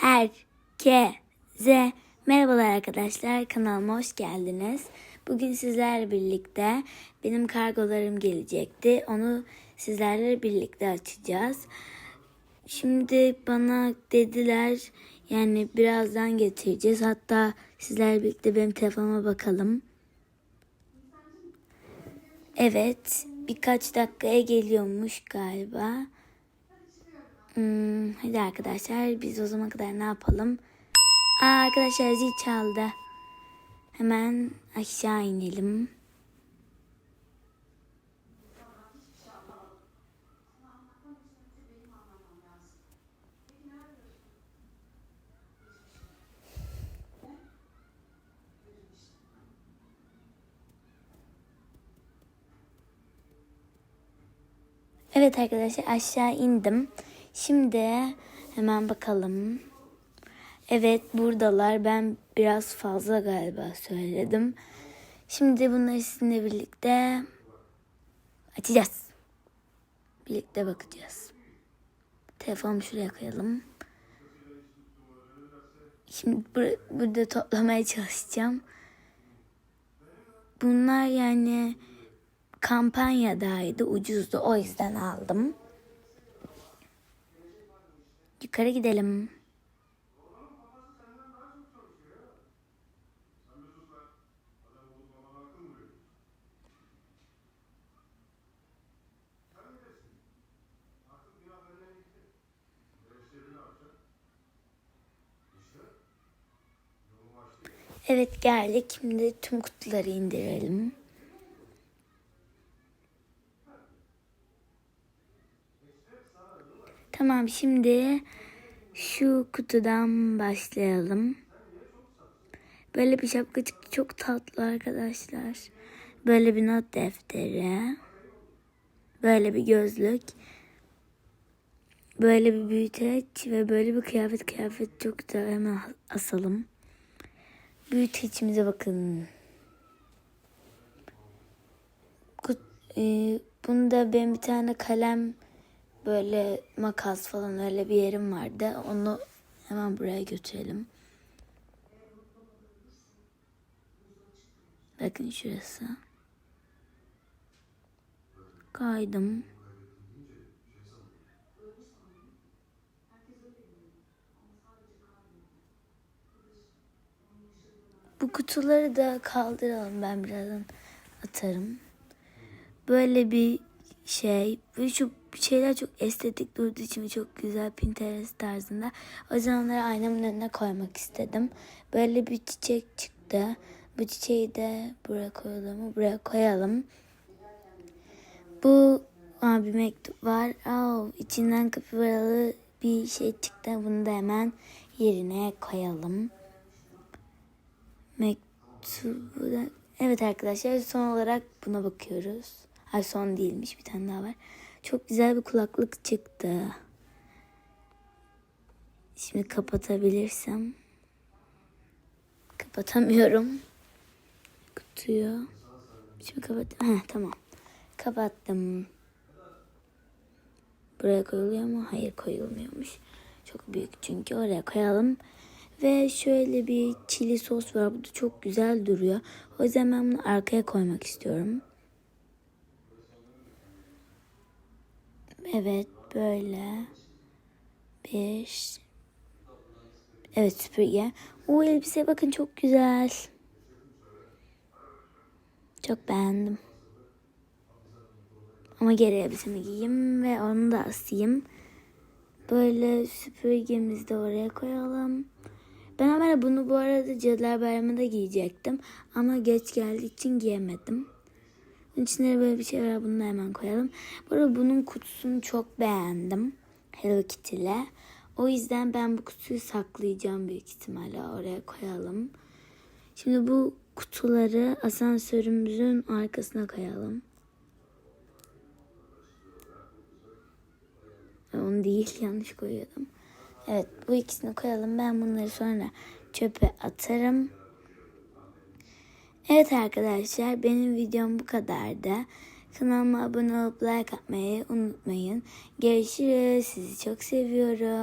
Herkese merhabalar arkadaşlar kanalıma hoş geldiniz. Bugün sizlerle birlikte benim kargolarım gelecekti. Onu sizlerle birlikte açacağız. Şimdi bana dediler yani birazdan getireceğiz. Hatta sizlerle birlikte benim telefonuma bakalım. Evet birkaç dakikaya geliyormuş galiba. Hmm, hadi arkadaşlar biz o zaman kadar ne yapalım? Aa, arkadaşlar zil çaldı. Hemen aşağı inelim. Evet arkadaşlar aşağı indim. Şimdi hemen bakalım. Evet buradalar. Ben biraz fazla galiba söyledim. Şimdi bunları sizinle birlikte açacağız. Birlikte bakacağız. Telefonumu şuraya koyalım. Şimdi bur- burada toplamaya çalışacağım. Bunlar yani kampanyadaydı, ucuzdu. O yüzden aldım. Yukarı gidelim. Evet geldik. Şimdi tüm kutuları indirelim. Tamam şimdi şu kutudan başlayalım. Böyle bir şapka çıktı. Çok tatlı arkadaşlar. Böyle bir not defteri. Böyle bir gözlük. Böyle bir büyüteç ve böyle bir kıyafet. Kıyafet çok güzel. Hemen asalım. Büyüteçimize bakın. Kut- e, bunda ben bir tane kalem böyle makas falan öyle bir yerim vardı. Onu hemen buraya götürelim. Bakın şurası. Kaydım. Bu kutuları da kaldıralım ben birazdan atarım. Böyle bir şey. Ve şu şeyler çok estetik durduğu için çok güzel Pinterest tarzında. O yüzden onları aynamın önüne koymak istedim. Böyle bir çiçek çıktı. Bu çiçeği de buraya koyalım. Buraya koyalım. Bu aa, bir mektup var. Aa, içinden kapibaralı bir şey çıktı. Bunu da hemen yerine koyalım. Mektubu da... Evet arkadaşlar son olarak buna bakıyoruz. Ay son değilmiş bir tane daha var. Çok güzel bir kulaklık çıktı. Şimdi kapatabilirsem. Kapatamıyorum. Kutuyu. Şimdi kapat. Heh, tamam. Kapattım. Buraya koyuluyor mu? Hayır koyulmuyormuş. Çok büyük çünkü oraya koyalım. Ve şöyle bir çili sos var. Bu da çok güzel duruyor. O yüzden ben bunu arkaya koymak istiyorum. Evet böyle bir evet süpürge. O elbise bakın çok güzel. Çok beğendim. Ama geri elbisemi giyeyim ve onu da asayım. Böyle süpürgemizi de oraya koyalım. Ben hemen bunu bu arada Cadılar Bayramı'nda giyecektim. Ama geç geldiği için giyemedim. Bunun içinde böyle bir şey var. Bunu da hemen koyalım. Bu arada bunun kutusunu çok beğendim. Hello Kitty ile. O yüzden ben bu kutuyu saklayacağım büyük ihtimalle. Oraya koyalım. Şimdi bu kutuları asansörümüzün arkasına koyalım. Onu değil yanlış koyuyordum. Evet bu ikisini koyalım. Ben bunları sonra çöpe atarım. Evet arkadaşlar benim videom bu kadardı. Kanalıma abone olup like atmayı unutmayın. Görüşürüz. Sizi çok seviyorum.